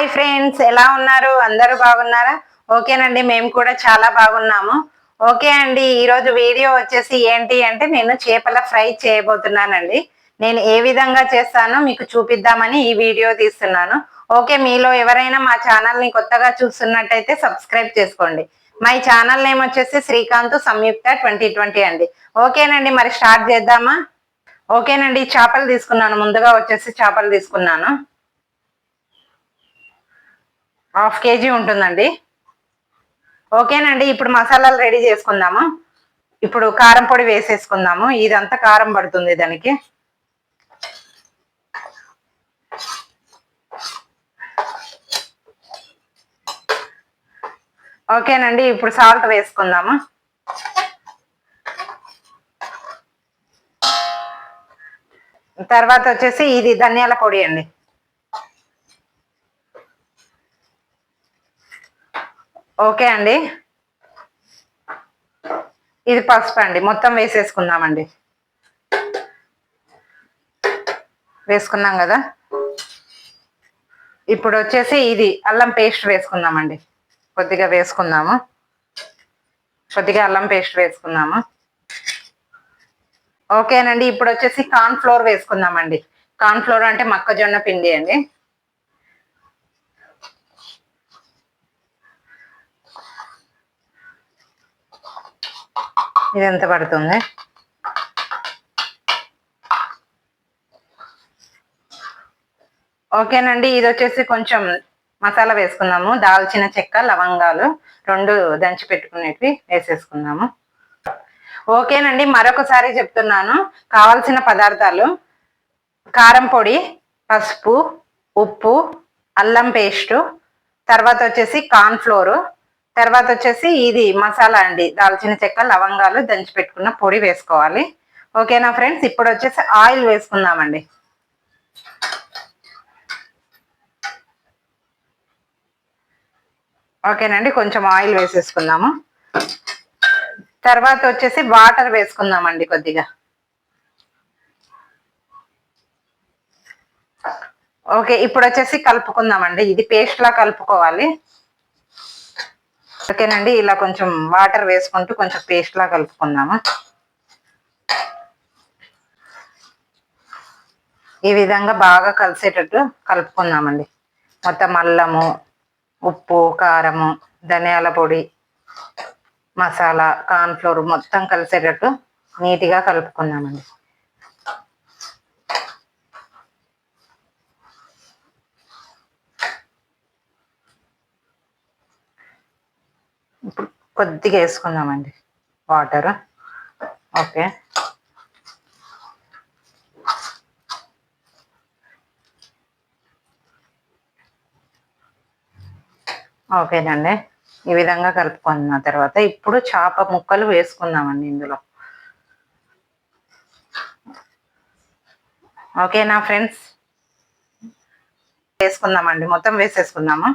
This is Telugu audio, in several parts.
హాయ్ ఫ్రెండ్స్ ఎలా ఉన్నారు? అందరూ బాగున్నారా? ఓకేనండి మేము కూడా చాలా బాగున్నాము. ఓకే అండి ఈరోజు వీడియో వచ్చేసి ఏంటి అంటే నేను చేపల ఫ్రై చేయబోతున్నానండి. నేను ఏ విధంగా చేస్తానో మీకు చూపిద్దామని ఈ వీడియో తీస్తున్నాను. ఓకే మీలో ఎవరైనా మా ఛానల్ని కొత్తగా చూస్తున్నట్టయితే సబ్స్క్రైబ్ చేసుకోండి. మై ఛానల్ నేమ్ వచ్చేసి శ్రీకాంత్ సంయుక్త ట్వంటీ ట్వంటీ అండి. ఓకేనండి మరి స్టార్ట్ చేద్దామా? ఓకేనండి చేపలు తీసుకున్నాను. ముందుగా వచ్చేసి చేపలు తీసుకున్నాను. హాఫ్ కేజీ ఉంటుందండి. ఓకేనండి ఇప్పుడు మసాలాలు రెడీ చేసుకుందాము. ఇప్పుడు కారం పొడి వేసేసుకుందాము. ఇదంతా కారం పడుతుంది దానికి. ఓకేనండి ఇప్పుడు సాల్ట్ వేసుకుందాము. తర్వాత వచ్చేసి ఇది ధనియాల పొడి అండి. ఓకే అండి. ఇది పసుపు అండి. మొత్తం వేసేసుకుందామండి. వేసుకున్నాం కదా? ఇప్పుడు వచ్చేసి ఇది అల్లం పేస్ట్ వేసుకుందామండి. కొద్దిగా వేసుకుందాము. కొద్దిగా అల్లం పేస్ట్ వేసుకుందాము. ఓకేనండి. ఇప్పుడు వచ్చేసి కార్న్ ఫ్లోర్ వేసుకుందామండి. కార్న్ ఫ్లోర్ అంటే మొక్కజొన్న పిండి అండి. ఇది ఎంత పడుతుంది? ఓకేనండి ఇది వచ్చేసి కొంచెం మసాలా వేసుకుందాము దాల్చిన చెక్క లవంగాలు రెండు దంచి పెట్టుకునేటివి వేసేసుకుందాము ఓకేనండి మరొకసారి చెప్తున్నాను. కావాల్సిన పదార్థాలు కారం పొడి పసుపు ఉప్పు అల్లం పేస్టు తర్వాత వచ్చేసి కార్న్ ఫ్లోరు తర్వాత వచ్చేసి ఇది మసాలా అండి. దాల్చిన చెక్క లవంగాలు దంచి పెట్టుకున్న పొడి వేసుకోవాలి. ఓకేనా ఫ్రెండ్స్? ఇప్పుడు వచ్చేసి ఆయిల్ వేసుకుందామండి. ఓకేనండి కొంచెం ఆయిల్ వేసేసుకుందాము. తర్వాత వచ్చేసి వాటర్ వేసుకుందామండి కొద్దిగా. ఓకే ఇప్పుడు వచ్చేసి కలుపుకుందామండి. ఇది పేస్ట్ లా కలుపుకోవాలి. ఓకేనండి ఇలా కొంచెం వాటర్ వేసుకుంటూ కొంచెం పేస్ట్లా కలుపుకుందాము. ఈ విధంగా బాగా కలిసేటట్టు కలుపుకుందామండి. మొత్తం అల్లము ఉప్పు కారము ధనియాల పొడి మసాలా కార్న్ఫ్లోర్ మొత్తం కలిసేటట్టు నీట్గా కలుపుకుందామండి. ఇప్పుడు కొద్దిగా వేసుకుందామండి. వాటర్ ఓకే ఓకేనండి ఈ విధంగా కలుపుకున్న తర్వాత ఇప్పుడు చేప ముక్కలు వేసుకుందామండి ఇందులో. ఓకేనా ఫ్రెండ్స్? వేసుకుందామండి. మొత్తం వేసేసుకుందాము?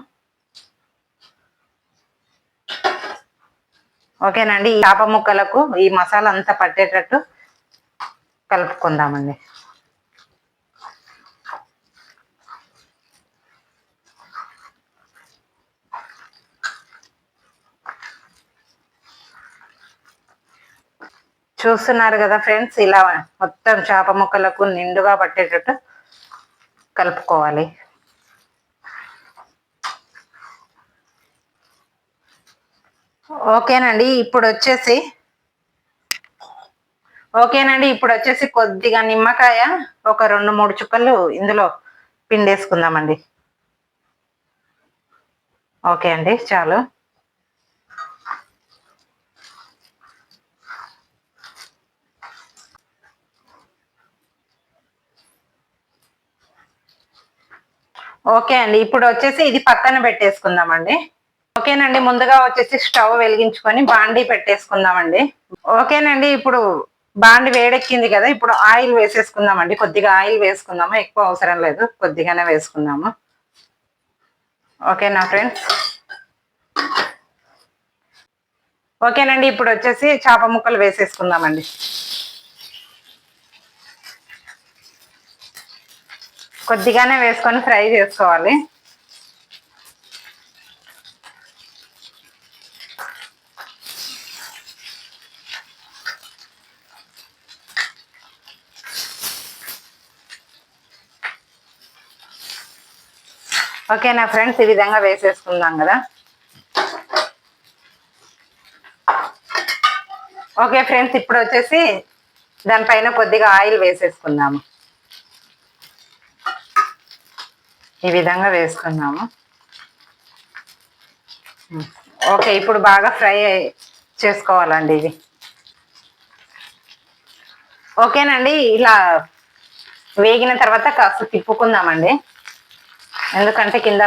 ఓకేనండి ఈ చేప ముక్కలకు ఈ మసాలా అంతా పట్టేటట్టు కలుపుకుందామండి. చూస్తున్నారు కదా ఫ్రెండ్స్ ఇలా మొత్తం చేప ముక్కలకు నిండుగా పట్టేటట్టు కలుపుకోవాలి. ఓకేనండి ఇప్పుడు వచ్చేసి ఓకేనండి ఇప్పుడు వచ్చేసి కొద్దిగా నిమ్మకాయ ఒక రెండు మూడు చుక్కలు ఇందులో పిండేసుకుందామండి. ఓకే అండి చాలు. ఓకే అండి ఇప్పుడు వచ్చేసి ఇది పక్కన పెట్టేసుకుందామండి. ఓకేనండి ముందుగా వచ్చేసి స్టవ్ వెలిగించుకొని బాండీ పెట్టేసుకుందామండి. ఓకేనండి ఇప్పుడు బాండి వేడెక్కింది కదా ఇప్పుడు ఆయిల్ వేసేసుకుందామండి. కొద్దిగా ఆయిల్ వేసుకుందాము? ఎక్కువ అవసరం లేదు కొద్దిగానే వేసుకుందాము? ఓకేనా ఫ్రెండ్స్? ఓకేనండి ఇప్పుడు వచ్చేసి చేప ముక్కలు వేసేసుకుందామండి. కొద్దిగానే వేసుకొని ఫ్రై చేసుకోవాలి. ఓకేనా ఫ్రెండ్స్? ఈ విధంగా వేసేసుకుందాం కదా. ఓకే ఫ్రెండ్స్ ఇప్పుడు వచ్చేసి దానిపైన కొద్దిగా ఆయిల్ వేసేసుకుందాము. ఈ విధంగా వేసుకుందాము. ఓకే ఇప్పుడు బాగా ఫ్రై చేసుకోవాలండి ఇది. ఓకేనండి ఇలా వేగిన తర్వాత కాస్త తిప్పుకుందామండి. ఎందుకంటే కింద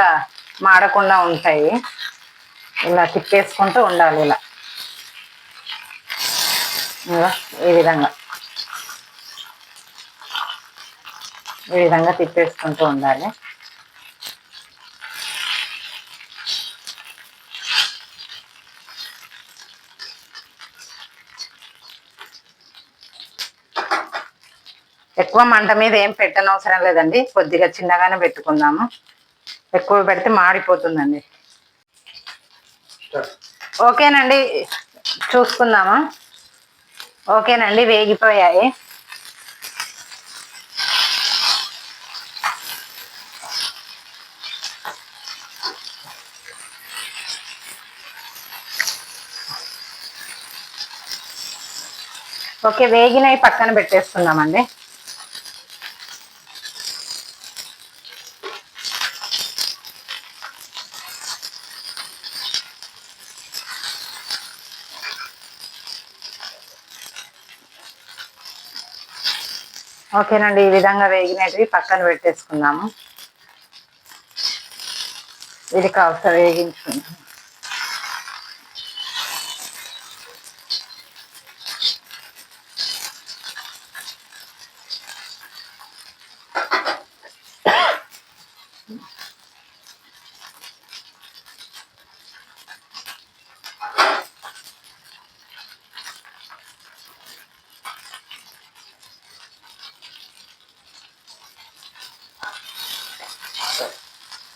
మాడకుండా ఉంటాయి. ఇలా తిప్పేసుకుంటూ ఉండాలి ఇలా. ఈ విధంగా. ఈ విధంగా తిప్పేసుకుంటూ ఉండాలి. ఎక్కువ మంట మీద ఏం పెట్టనవసరం లేదండి. కొద్దిగా చిన్నగానే పెట్టుకుందాము. ఎక్కువ పెడితే మాడిపోతుందండి. ఓకేనండి. చూసుకుందామా? ఓకేనండి వేగిపోయాయి. ఓకే వేగినవి పక్కన పెట్టేసుకుందామండి. ఓకేనండి ఈ విధంగా వేగినవి పక్కన పెట్టేసుకుందాము. ఇది కాస్త వేగించుకుందాం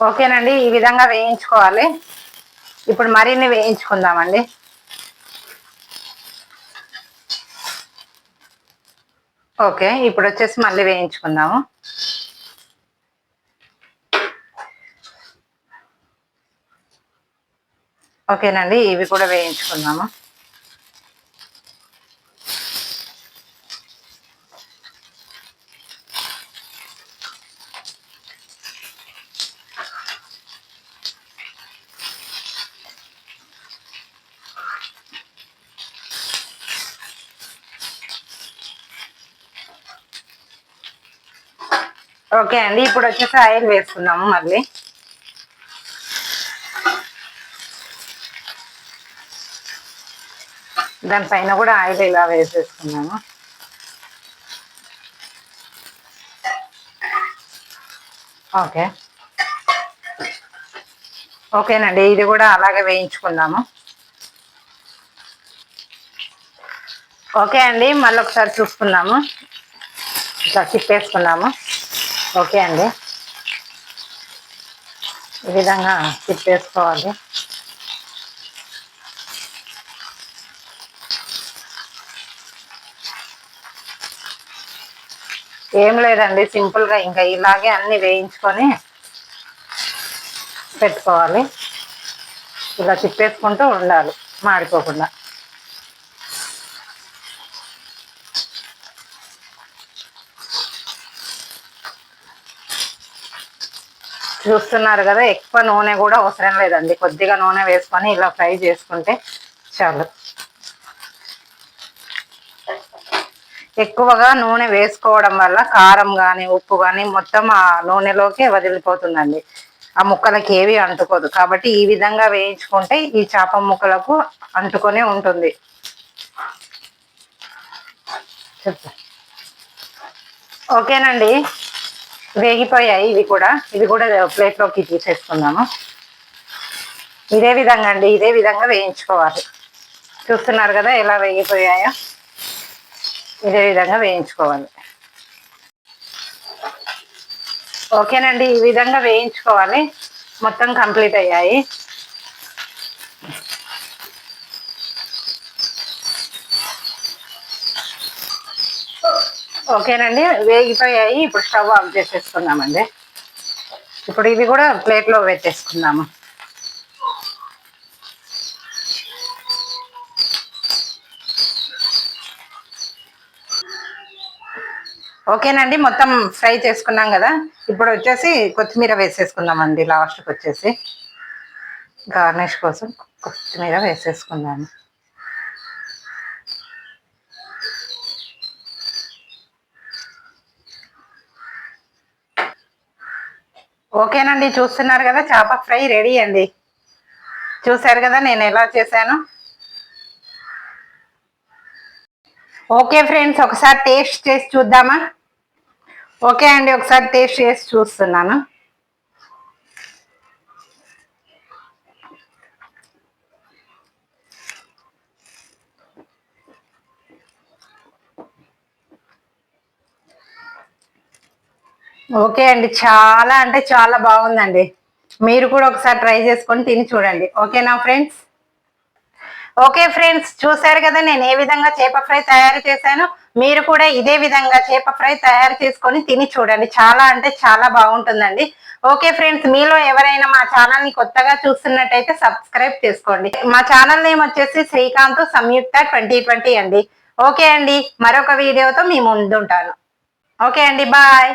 ఓకేనండి ఈ విధంగా వేయించుకోవాలి. ఇప్పుడు మరిన్ని వేయించుకుందామండి. ఓకే ఇప్పుడు వచ్చేసి మళ్ళీ వేయించుకుందాము. ఓకేనండి ఇవి కూడా వేయించుకుందాము. ఓకే అండి ఇప్పుడు వచ్చేసి ఆయిల్ వేసుకుందాము మళ్ళీ. దానిపైన కూడా ఆయిల్ ఇలా వేసేసుకున్నాము ఓకే. ఓకేనండి ఇది కూడా అలాగే వేయించుకుందాము. ఓకే అండి మళ్ళీ ఒకసారి చూసుకుందాము. ఇట్లా తిప్పేసుకున్నాము ఓకే అండి. ఈ విధంగా తిప్పేసుకోవాలి ఏం లేదండి సింపుల్గా ఇంకా ఇలాగే అన్ని వేయించుకొని పెట్టుకోవాలి. ఇలా తిప్పేసుకుంటూ ఉండాలి మాడిపోకుండా. చూస్తున్నారు కదా ఎక్కువ నూనె కూడా అవసరం లేదండి. కొద్దిగా నూనె వేసుకొని ఇలా ఫ్రై చేసుకుంటే చాలు. ఎక్కువగా నూనె వేసుకోవడం వల్ల కారం కానీ ఉప్పు కానీ మొత్తం ఆ నూనెలోకి వదిలిపోతుందండి. ఆ ముక్కలకి ఏవి అంటుకోదు. కాబట్టి ఈ విధంగా వేయించుకుంటే ఈ చేప ముక్కలకు అంటుకొనే ఉంటుంది. చెప్తా. ఓకేనండి. వేగిపోయాయి ఇవి కూడా. ఇవి కూడా ప్లేట్లోకి తీసేసుకుందాము ఇదే విధంగా అండి ఇదే విధంగా వేయించుకోవాలి. చూస్తున్నారు కదా ఎలా వేగిపోయాయో? ఇదే విధంగా వేయించుకోవాలి. ఓకేనండి ఈ విధంగా వేయించుకోవాలి. మొత్తం కంప్లీట్ అయ్యాయి. ఓకేనండి. వేగిపోయాయి. ఇప్పుడు స్టవ్ ఆఫ్ చేసేసుకుందామండి. ఇప్పుడు ఇది కూడా ప్లేట్లో పెట్టేసుకుందాము. ఓకేనండి. మొత్తం ఫ్రై చేసుకున్నాం కదా. ఇప్పుడు వచ్చేసి కొత్తిమీర వేసేసుకుందాం అండి లాస్ట్కి వచ్చేసి గార్నిష్ కోసం కొత్తిమీర వేసేసుకుందాము. ఓకేనండి చూస్తున్నారు కదా చేప ఫ్రై రెడీ అండి. చూసారు కదా నేను ఎలా చేశాను? ఓకే ఫ్రెండ్స్ ఒకసారి టేస్ట్ చేసి చూద్దామా? ఓకే అండి ఒకసారి టేస్ట్ చేసి చూస్తున్నాను. ఓకే అండి. చాలా అంటే చాలా బాగుందండి. మీరు కూడా ఒకసారి ట్రై చేసుకొని తిని చూడండి. ఓకేనా ఫ్రెండ్స్? ఓకే ఫ్రెండ్స్ చూసారు కదా నేను ఏ విధంగా చేప ఫ్రై తయారు చేశాను? మీరు కూడా ఇదే విధంగా చేప ఫ్రై తయారు చేసుకొని తిని చూడండి. చాలా అంటే చాలా బాగుంటుందండి. ఓకే ఫ్రెండ్స్ మీలో ఎవరైనా మా ఛానల్ని కొత్తగా చూస్తున్నట్టయితే సబ్స్క్రైబ్ చేసుకోండి. మా ఛానల్ నేమ్ వచ్చేసి శ్రీకాంత్ సంయుక్త ట్వంటీ ట్వంటీ అండి. ఓకే అండి మరొక వీడియోతో మీ ముందుంటాను. ఓకే అండి బాయ్.